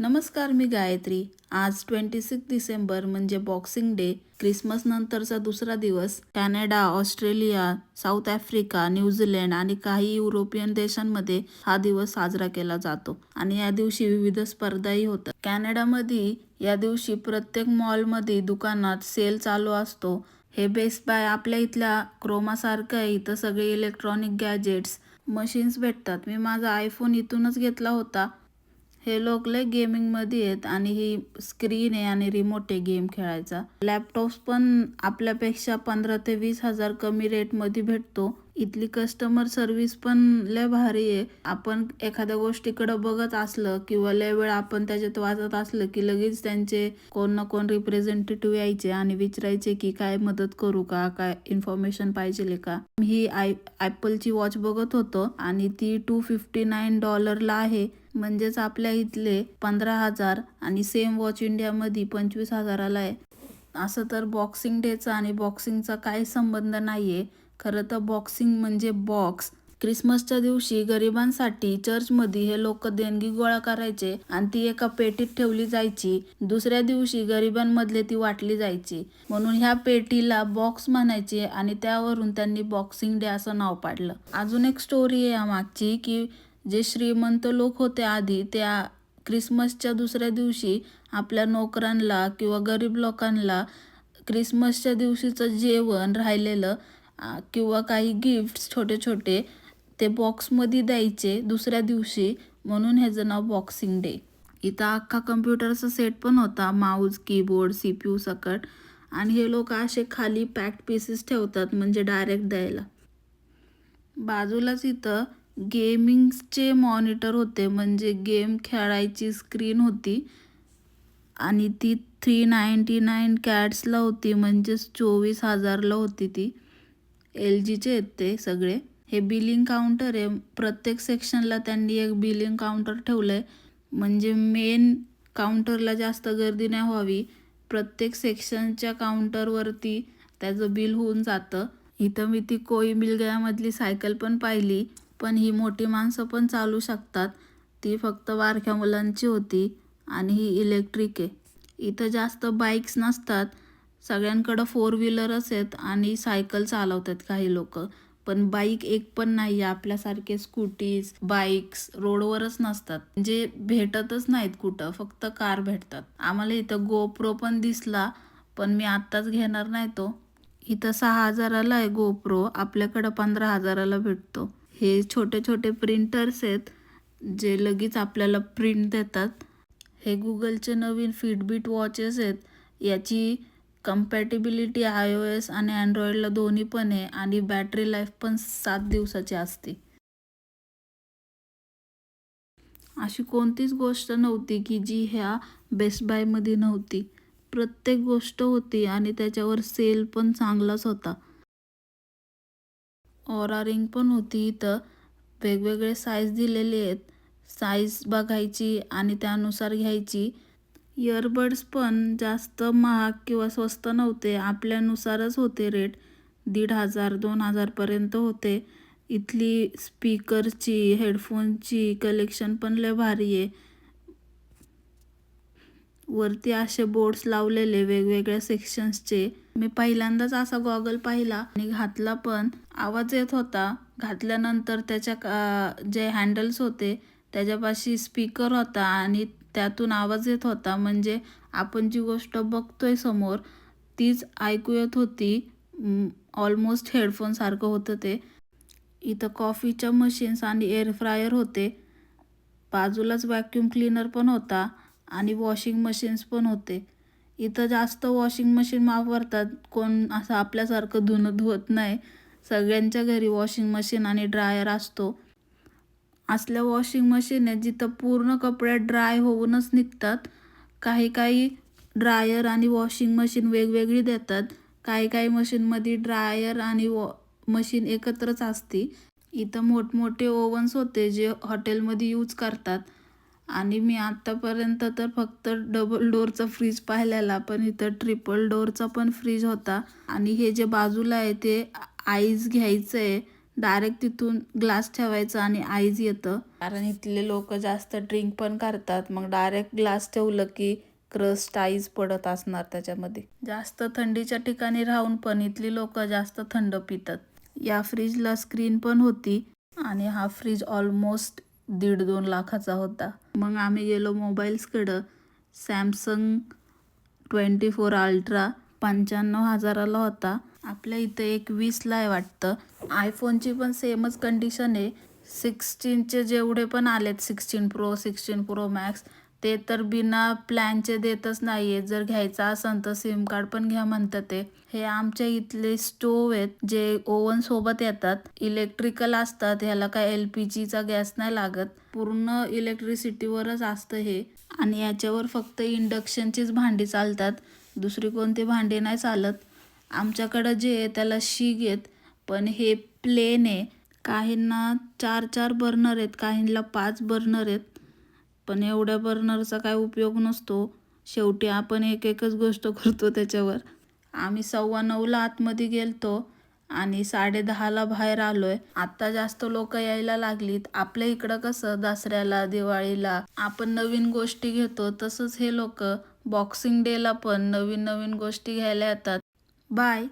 नमस्कार मी गायत्री. आज twenty six December म्हणजे बॉक्सिंग डे. क्रिसमस नंतरचा दुसरा दिवस. Canada Australia South Africa New Zealand आणि काही युरोपियन देशांमध्ये हा दिवस साजरा केला जातो आणि या दिवशी विविध स्पर्धाही होतात. कॅनडामध्ये या दिवशी प्रत्येक मॉलमध्ये दुकानात सेल चालू असतो. हे बेस्ट बाय आपल्या इथल्या क्रोमासारखं आहे. इथं सगळे इलेक्ट्रॉनिक गॅजेट्स मशीन्स भेटतात. मी माझा आयफोन इथूनच घेतला होता. हे लोक लय गेमिंगमध्ये आहेत आणि ही स्क्रीन आहे आणि रिमोट आहे गेम खेळायचा. लॅपटॉप्स पण आपल्यापेक्षा पंधरा ते वीस हजार कमी रेटमध्ये भेटतो. इथली कस्टमर सर्व्हिस पण लय भारी आहे. आपण एखाद्या गोष्टीकडे बघत असलं किंवा लय वेळ आपण त्याच्यात वाचत असलं की लगेच त्यांचे कोण ना कोण रिप्रेझेंटेटिव्ह यायचे आणि विचारायचे की काय मदत करू का काय इन्फॉर्मेशन पाहिजे का? ही आय ॲपलची वॉच बघत होतो आणि ती टू फिफ्टी नाईन डॉलरला आहे. म्हणजेच आपल्या इथले पंधरा हजार आणि सेम वॉच इंडियामध्ये पंचवीस हजाराला आहे. असं तर बॉक्सिंग डेचा आणि बॉक्सिंगचा काही संबंध नाही आहे खरं तर बॉक्सिंग म्हणजे बॉक्स क्रिसमसच्या दिवशी गरिबांसाठी चर्चमध्ये हे लोक देणगी गोळा करायचे आणि ती एका पेटीत ठेवली जायची. दुसऱ्या दिवशी गरिबांमधले ती वाटली जायची. म्हणून ह्या पेटीला बॉक्स म्हणायचे आणि त्यावरून त्यांनी बॉक्सिंग डे असं नाव पाडलं. अजून एक स्टोरी आहे यामागची की जे श्रीमंत लोक होते आधी त्या क्रिसमसच्या दुसऱ्या दिवशी आपल्या नोकरांना किंवा गरीब लोकांना क्रिसमसच्या दिवशीचं जेवण राहिलेलं किंवा काही गिफ्ट्स छोटे छोटे ते बॉक्समध्ये द्यायचे दुसऱ्या दिवशी. म्हणून ह्याचं नाव बॉक्सिंग डे इथं अख्खा कम्प्युटरचा सेट पण होता. Mouse keyboard C P U सकट. आणि हे लोक असे खाली पॅक्ड पीसेस ठेवतात म्हणजे डायरेक्ट द्यायला. बाजूलाच इथं गेमिंगचे मॉनिटर होते म्हणजे गेम खेळायची स्क्रीन होती. आणि ती थ्री नाईंटी नाईन कॅट्सला होती म्हणजेच चोवीस हजारला होती ती. एल जीचे आहेत ते सगळे. हे बिलिंग काउंटर आहे. प्रत्येक सेक्शनला त्यांनी एक बिलिंग काउंटर ठेवलं आहे म्हणजे मेन काउंटरला जास्त गर्दी नाही व्हावी. प्रत्येक सेक्शनच्या काउंटरवरती त्याचं बिल होऊन जातं. इथं मी ती कोई मिलगयामधली सायकल पण पाहिली. पण ही मोठी माणसं पण चालू शकतात. ती फक्त बारक्या मुलांची होती आणि ही इलेक्ट्रिक आहे. इथं जास्त बाईक्स नसतात. सगळ्यांकडं फोर व्हीलरच आहेत आणि सायकल चालवतात काही लोक. पण बाईक एक पण नाही आहे आपल्यासारखे स्कूटीज बाईक्स रोडवरच नसतात. जे भेटतच नाहीत कुठं फक्त कार भेटतात. आम्हाला इथं गोप्रो पण दिसला पण मी आत्ताच घेणार नाही तो. इथं सहा हजाराला आहे गोप्रो आपल्याकडं पंधरा हजाराला भेटतो. हे छोटे छोटे प्रिंटर्स आहेत जे लगेच आपल्याला प्रिंट देतात. हे गुगलचे नवीन फिटबीट वॉचेस आहेत. याची कम्पॅटेबिलिटी आय ओ एस आणि अँड्रॉइडला दोन्ही पण आहे आणि बॅटरी लाईफ पण सात दिवसाची असते. अशी कोणतीच गोष्ट नव्हती की जी ह्या बेस्ट बायमध्ये नव्हती. प्रत्येक गोष्ट होती आणि त्याच्यावर सेल पण चांगलाच होता. ऑरा रिंग पण होती इथं. वेगवेगळे साईज दिलेले आहेत. साईज बघायची आणि त्यानुसार घ्यायची. इयरबड्स पण जास्त महाग किंवा स्वस्त नव्हते. आपल्यानुसारच होते रेट. दीड हजार दोन हजारपर्यंत होते. इथली स्पीकरची हेडफोनची कलेक्शन पण लय भारी आहे. वरती असे बोर्ड्स लावलेले वेगवेगळ्या सेक्शन्सचे. मी पहिल्यांदाच असा गॉगल पाहिला आणि घातला पण. आवाज येत होता. घातल्यानंतर त्याच्या जे हँडल्स होते त्याच्यापाशी स्पीकर होता आणि त्यातून आवाज येत होता. म्हणजे आपण जी गोष्ट बघतोय समोर तीच ऐकू येत होती. ऑलमोस्ट हेडफोनसारखं होतं ते. इथं कॉफीच्या मशीन्स आणि एअर फ्रायर होते. बाजूलाच व्हॅक्यूम क्लीनर पण होता आणि वॉशिंग मशीन्स पण होते. इथं जास्त वॉशिंग मशीन वापरतात. कोण असं आपल्यासारखं धुणं धुवत नाही. सगळ्यांच्या घरी वॉशिंग मशीन आणि ड्रायर असतो. असल्या वॉशिंग मशीन आहेत जिथं पूर्ण कपडे ड्राय होऊनच निघतात. काही काही ड्रायर आणि वॉशिंग मशीन वेगवेगळी देतात. काही काही मशीनमध्ये ड्रायर आणि वॉ मशीन एकत्रच असते. इथं मोठमोठे ओव्हन्स होते जे हॉटेलमध्ये यूज करतात. आणि मी आत्तापर्यंत तर फक्त डबल डोअरचा फ्रीज पाहिलेला पण इथं ट्रिपल डोअरचा पण फ्रीज होता. आणि हे जे बाजूला आहे ते आईस घ्यायचं आहे डायरेक्ट तिथून ग्लास ठेवायचा आणि आईज येतं. कारण इथले लोक जास्त ड्रिंक पण करतात. मग डायरेक्ट ग्लास ठेवलं की क्रस्ट आईज पडत असणार त्याच्यामध्ये. जास्त थंडीच्या ठिकाणी राहून पण इथली लोक जास्त थंड पितात. या फ्रीजला स्क्रीन पण होती आणि हा फ्रीज ऑलमोस्ट दीड दोन लाखाचा होता. मग आम्ही गेलो मोबाईल्सकडं. सॅमसंग ट्वेंटी फोर अल्ट्रा पंच्याण्णव हजाराला होता. आपल्या इथं एक वीसला आहे वाटतं. आयफोनची पण सेमच कंडिशन आहे. सिक्स्टीनचे जेवढे पण आलेत sixteen Pro sixteen Pro Max ते तर बिना प्लॅनचे देतच नाही आहे जर घ्यायचा असेल तर सिम कार्ड पण घ्या म्हणतात ते. हे आमच्या इथले स्टोव आहेत जे ओव्हन सोबत येतात. इलेक्ट्रिकल असतात ह्याला काय एल पी जीचा गॅस नाही लागत. पूर्ण इलेक्ट्रिसिटीवरच असतं हे. आणि याच्यावर फक्त इंडक्शनचीच भांडी चालतात. दुसरी कोणती भांडी नाही चालत. आमच्याकडं जे आहे त्याला शीग आहेत पण हे प्लेन आहे. काहींना चार चार बर्नर आहेत काहींना पाच बर्नर आहेत. पण एवढ्या बर्नरचा काय उपयोग नसतो. शेवटी आपण एक एकच गोष्ट करतो त्याच्यावर. आम्ही सव्वा नऊला आतमध्ये गेलतो आणि साडे दहाला बाहेर आलोय. आता जास्त लोक यायला लागलीत. आपल्या इकडं कसं? दसऱ्याला दिवाळीला आपण नवीन गोष्टी घेतो. तसंच हे लोक बॉक्सिंग डेला पण नवीन नवीन गोष्टी घ्यायला येतात. बाय